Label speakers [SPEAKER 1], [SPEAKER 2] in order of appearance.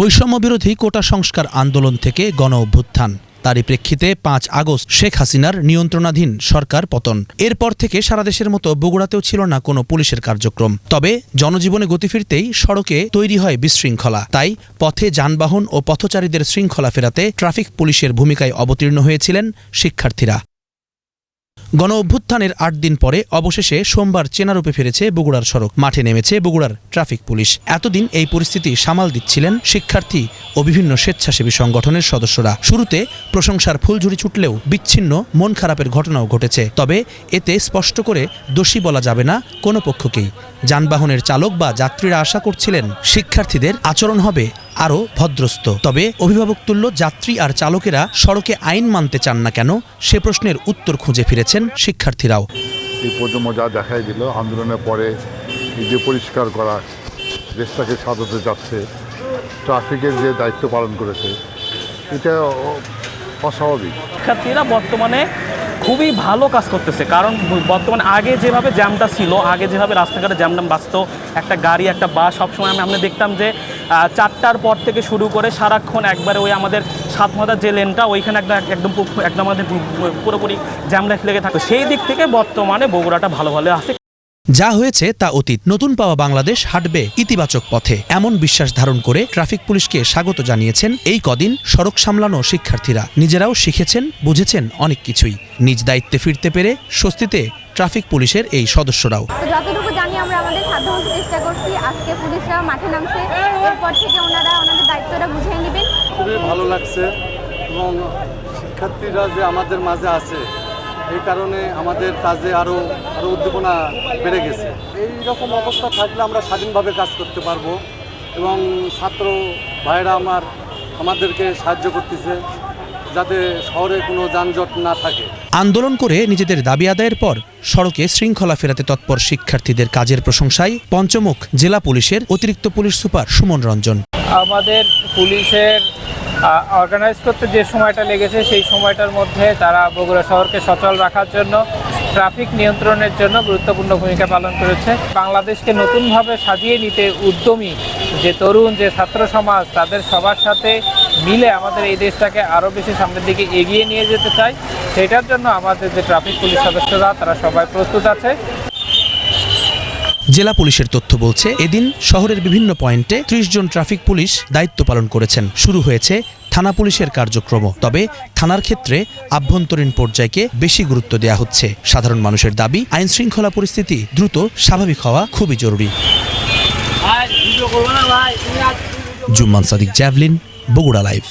[SPEAKER 1] বৈষম্য বিরোধী কোটা সংস্কার আন্দোলন থেকে গণ অভ্যুত্থান। তারই প্রেক্ষিতে পাঁচ আগস্ট শেখ হাসিনার নিয়ন্ত্রণাধীন সরকার পতন। এরপর থেকে সারা দেশের মতো বগুড়াতেও ছিল না কোনো পুলিশের কার্যক্রম। তবে জনজীবনে গতি ফিরতেই সড়কে তৈরি হয় বিশৃঙ্খলা। তাই পথে যানবাহন ও পথচারীদের শৃঙ্খলা ফেরাতে ট্রাফিক পুলিশের ভূমিকায় অবতীর্ণ হয়েছিলেন শিক্ষার্থীরা। গণ অভ্যুত্থানের আট দিন পরে অবশেষে সোমবার চেনারূপে ফিরেছে বগুড়ার সড়ক। মাঠে নেমেছে বগুড়ার ট্রাফিক পুলিশ। এতদিন এই পরিস্থিতি সামাল দিচ্ছিলেন শিক্ষার্থী ও বিভিন্ন স্বেচ্ছাসেবী সংগঠনের সদস্যরা। শুরুতে প্রশংসার ফুলঝুরি ছুটলেও বিচ্ছিন্ন, মন খারাপের ঘটনাও ঘটেছে। তবে এতে স্পষ্ট করে দোষী বলা যাবে না কোনো পক্ষকেই। যানবাহনের চালক বা যাত্রীরা আশা করছিলেন শিক্ষার্থীদের আচরণ হবে আরও ভদ্রস্ত তবে অভিভাবকতুল্য যাত্রী আর চালকেরা সড়কে আইন মানতে চান না কেন? সে প্রশ্নের উত্তর খুঁজে ফিরেছেন শিক্ষার্থীরাও।
[SPEAKER 2] এই পর্যন্ত যা দেখাই দিল। আন্দোলনের পরে যে পরিষ্কার করা দেশটাকে সাজাতে যাচ্ছে ট্রাফিকের যে দায়িত্ব পালন করেছে এটা অস্বাভাবিক।
[SPEAKER 3] শিক্ষার্থীরা বর্তমানে খুবই ভালো কাজ করতেছে। কারণ বর্তমানে আগে যেভাবে জ্যামটা ছিল আগে যেভাবে রাস্তাঘাটে জ্যামটা বাঁচত একটা গাড়ি একটা বাস সবসময় আমি আমরা দেখতাম যে চারটার পর থেকে শুরু করে সারাক্ষণ একবারে ওই আমাদের সাত মাথার যে লেনটা, ওইখানে একদম একদম একদম আমাদের পুরোপুরি জ্যাম লেগে থাকতো সেই দিক থেকে বর্তমানে বগুড়াটা ভালো ভালো আছে।
[SPEAKER 1] যা হয়েছে তা অতীত। নতুন পাওয়া বাংলাদেশ হাঁটবে ইতিবাচক পথে। এমন বিশ্বাস ধারণ করে ট্রাফিক পুলিশকে স্বাগত জানিয়েছেন এই কদিন সড়ক সামলানো শিক্ষার্থীরা। নিজেরাও শিখেছেন, বুঝেছেন অনেক কিছুই। নিজ দায়িত্বে ফিরতে পেরে স্বস্তিতে ট্রাফিক পুলিশের এই সদস্যরাও।
[SPEAKER 4] যতটুকু জানি আমরা আমাদের সাধ্যমতো চেষ্টা করছি। আজকে পুলিশরা মাঠে নামছে। এরপর থেকে ওনারা ওনাদের দায়িত্বটা বুঝিয়ে নেবেন।
[SPEAKER 5] খুবই ভালো লাগছে এবং শিক্ষার্থীরা যে আমাদের মাঝে আছে এই কারণে আমাদের কাজে আরও আরও উদ্দীপনা বেড়ে গেছে। এই রকম অবস্থা থাকলে আমরা স্বাধীনভাবে কাজ করতে পারব এবং ছাত্র ভাইরা আমার আমাদেরকে সাহায্য করতেছে। যাতে শহরে কোনো যানজট না থাকে।
[SPEAKER 1] আন্দোলন করে নিজেদের দাবি আদায়ের পর সড়কে শৃঙ্খলা ফেরাতে তৎপর শিক্ষার্থীদের কাজের প্রশংসায় পঞ্চমুখ জেলা পুলিশের অতিরিক্ত পুলিশ সুপার সুমন রঞ্জন।
[SPEAKER 6] আমাদের পুলিশের অর্গানাইজ করতে যে সময়টা লেগেছে সেই সময়টার মধ্যে তারা বগুড়া শহরকে সচল রাখার জন্য ট্রাফিক নিয়ন্ত্রণের জন্য গুরুত্বপূর্ণ ভূমিকা পালন করেছে। বাংলাদেশকে নতুনভাবে সাজিয়ে নিতে উদ্যমী যে তরুণ, যে ছাত্র সমাজ, তাদের সবার সাথে মিলে আমাদের এই দেশটাকে আরও বেশি সামনের দিকে এগিয়ে নিয়ে যেতে চাই সেটার জন্য আমাদের যে ট্রাফিক পুলিশ সদস্যরা, তারা সবাই প্রস্তুত আছে।
[SPEAKER 1] জেলা পুলিশের তথ্য বলছে এদিন শহরের বিভিন্ন পয়েন্টে ত্রিশ জন ট্রাফিক পুলিশ দায়িত্ব পালন করেছেন। শুরু হয়েছে থানা পুলিশের কার্যক্রম তবে থানার ক্ষেত্রে আভ্যন্তরীণ পর্যায়কে বেশি গুরুত্ব দেওয়া হচ্ছে। সাধারণ মানুষের দাবি আইন শৃঙ্খলা পরিস্থিতি দ্রুত স্বাভাবিক হওয়া খুবই জরুরি। Jumman Sadiq javelin Bogura live.